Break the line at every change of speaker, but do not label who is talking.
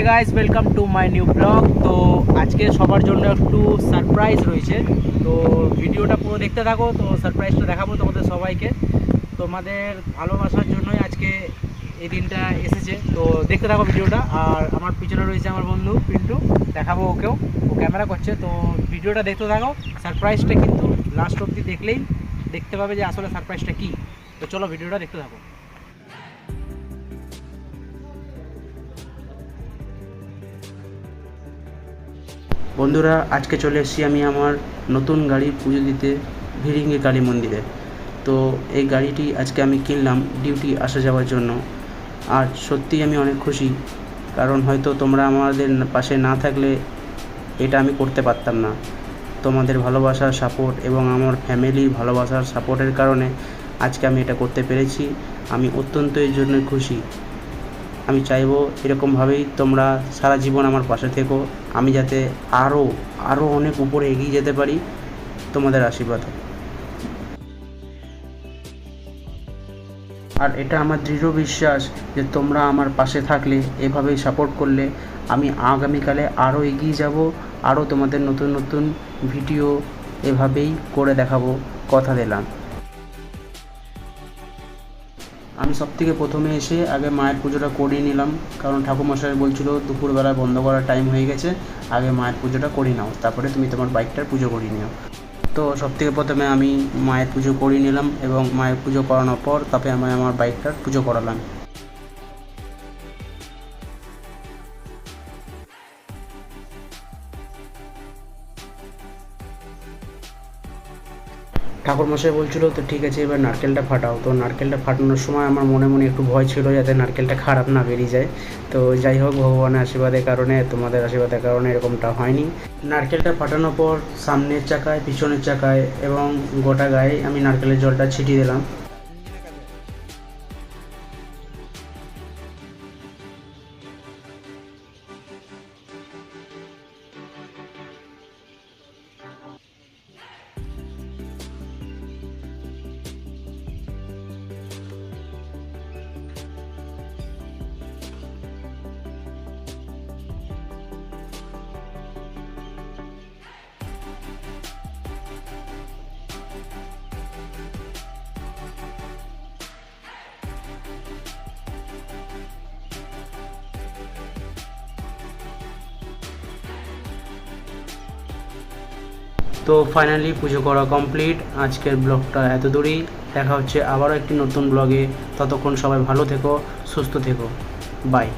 Hey guys welcome to my new blog তো আজকে সবার জন্য একটু সারপ্রাইজ রয়েছে। তো ভিডিওটা পুরো দেখতে থাকো, তো সারপ্রাইজটা দেখাবো তোমাদের সবাইকে। তোমাদের ভালোবাসার জন্যই আজকে এই দিনটা এসেছে। তো দেখতে থাকো ভিডিওটা, আর আমার পিছনে রয়েছে আমার বন্ধু পিন্টু, দেখাবো ওকেও। ও ক্যামেরা করছে, তো ভিডিওটা দেখতে থাকো। সারপ্রাইজটা কিন্তু লাস্ট অবধি দেখলেই দেখতে পাবে যে আসলে সারপ্রাইজটা কী। তো চলো ভিডিওটা দেখতে থাকো। বন্ধুরা, আজকে চলে এসেছি আমি আমার নতুন গাড়ি পুজো দিতে ভিড়িঙ্গি কালী মন্দিরে। তো এই গাড়িটি আজকে আমি কিনলাম ডিউটি আসা যাওয়ার জন্য। আর সত্যিই আমি অনেক খুশি, কারণ হয়তো তোমরা আমাদের পাশে না থাকলে এটা আমি করতে পারতাম না। তোমাদের ভালোবাসার সাপোর্ট এবং আমার ফ্যামিলির ভালোবাসার সাপোর্টের কারণে আজকে আমি এটা করতে পেরেছি। আমি অত্যন্ত এর জন্য খুশি। আমি চাইব এরকমভাবেই তোমরা সারা জীবন আমার পাশে থেকো। আমি যাতে আরও আরও অনেক উপরে এগিয়ে যেতে পারি। তোমাদের আশীর্বাদে আর এটা আমার দৃঢ় বিশ্বাস যে তোমরা আমার পাশে থাকলে, এভাবেই সাপোর্ট করলে আমি আগামীকালে আরও এগিয়ে যাব আরও তোমাদের নতুন নতুন ভিডিও এভাবেই করে দেখাবো। কথা দিলাম। আমি সব থেকে প্রথমে এসে আগে মায়ের পুজোটা করে নিলাম। কারণ ঠাকুরমশাই বলছিল দুপুরবেলা বন্ধ করার টাইম হয়ে গেছে, আগে মায়ের পুজোটা করে নাও, তারপরে তুমি তোমার বাইকটার পুজো করে নিও। তো সব থেকে প্রথমে আমি মায়ের পুজো করে নিলাম এবং মায়ের পুজো করানোর পর তারপরে আমি আমার বাইকটার পুজো করালাম। ঠাকুরমশাই বলছিল, তো ঠিক আছে, এবার নারকেলটা ফাটাও। তো নারকেলটা ফাটানোর সময় আমার মনে মনে একটু ভয় ছিল যাতে নারকেলটা খারাপ না বেরিয়ে যায়। তো যাই হোক, ভগবানের আশীর্বাদের কারণে, তোমাদের আশীর্বাদের কারণে এরকমটা হয়নি। নারকেলটা ফাটানোর পর সামনের চাকায়, পিছনের চাকায় এবং গোটা গায়ে আমি নারকেলের জলটা ছিটিয়ে দিলাম। তো ফাইনালি পুজো করা কমপ্লিট আজকের ব্লগটা এত দূরই। দেখা হচ্ছে আবারও একটি নতুন ব্লগে ততক্ষণ সবাই ভালো থেকো, সুস্থ থেকো। বাই